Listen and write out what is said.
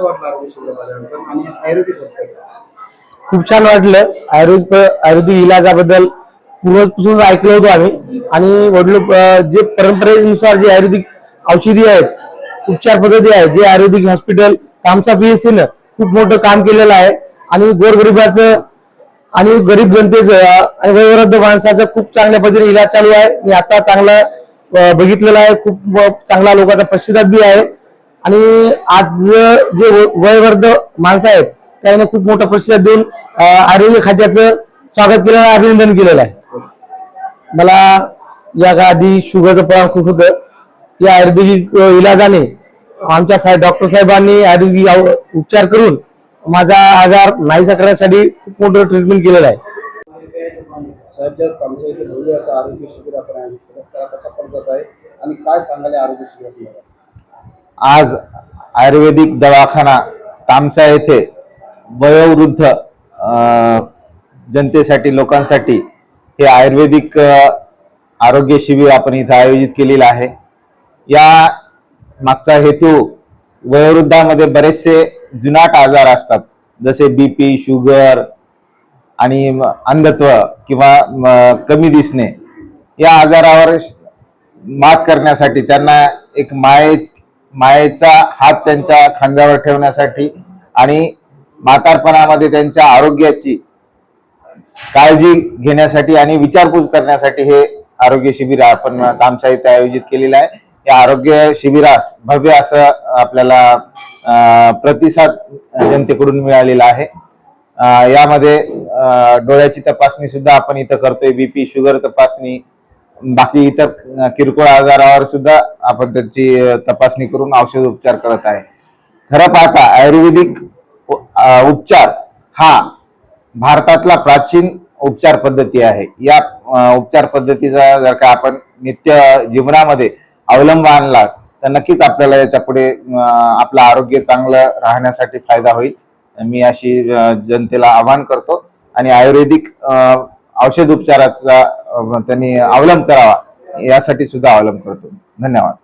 कसं वाटलं आरोग्य आणि आयुर्वेदिक खूप छान वाटलं. आयुर्वेद आयुर्वेदिक इलाजाबद्दल पूर्वपासून ऐकलं होतो आम्ही. आणि वडील जे परंपरेनुसार जे आयुर्वेदिक औषधी आहेत उपचार पद्धती आहे जे आयुर्वेदिक हॉस्पिटल तामसा पीएससी न खूप मोठं काम केलेलं आहे. आणि गोरगरिबाचं आणि गरीब जनतेचं आणि वयोवृद्ध माणसाचं खूप चांगल्या पद्धतीने इलाज चालू आहे. मी आता चांगला बघितलेला आहे. खूप चांगला लोकांचा प्रतिसाद बी आहे. आणि आज जे व- माणसं आहेत त्याने खूप मोठा प्रतिसाद देऊन आरोग्य खात्याचं स्वागत केलेलं आहे अभिनंदन केलेलं आहे. मला या आधी शुगरचं प्रमाण खूप होतं. या आयुर्वेदिक इलाजाने आमच्या साहेब डॉक्टर साहेबांनी आयुर्वेदिक उपचार करून माझा आजार नाहीसा करण्यासाठी खूप मोठं ट्रीटमेंट केलेलं आहे. आरोग्य शिबिर आपण कसा आहे? आणि काय सांगायला आरोग्य शिबिर आज आयुर्वेदिक दवाखाना तामसा येथे वयोवृद्ध जनतेसाठी लोकांसाठी हे आयुर्वेदिक आरोग्य शिबिर आपण इथं आयोजित केलेलं आहे. या मागचा हेतू वयोवृद्धामध्ये बरेचसे जुनाट आजार असतात. जसे बी पी शुगर आणि अंधत्व किंवा म, कमी दिसणे. या आजारावर मात करण्यासाठी त्यांना एक माये मायेचा हात त्यांच्या खांद्यावर ठेवण्यासाठी आणि म्हातारपणामध्ये त्यांच्या आरोग्याची काळजी घेण्यासाठी आणि विचारपूस करण्यासाठी हे आरोग्य शिबिर आपण कामशा इथे आयोजित केलेलं आहे. या आरोग्य शिबिरास भव्य असं आपल्याला प्रतिसाद जनतेकडून मिळालेला आहे. यामध्ये डोळ्याची तपासणी सुद्धा आपण इथं करतोय. बीपी शुगर तपासणी बाकी इतर किरकोळ आजारावर सुद्धा आपण त्यांची तपासणी करून औषध उपचार करत आहे. खरं पाहता आयुर्वेदिक उपचार हा भारतातला प्राचीन उपचार पद्धती आहे. या उपचार पद्धतीचा जर का आपण नित्य जीवनामध्ये अवलंब आणला तर नक्कीच आपल्याला याच्यापुढे आपलं आरोग्य चांगलं राहण्यासाठी फायदा होईल. मी अशी जनतेला आवाहन करतो. आणि आयुर्वेदिक औषध उपचाराचा त्यांनी अवलंब करावा. यासाठी सुद्धा अवलंब करतो. धन्यवाद.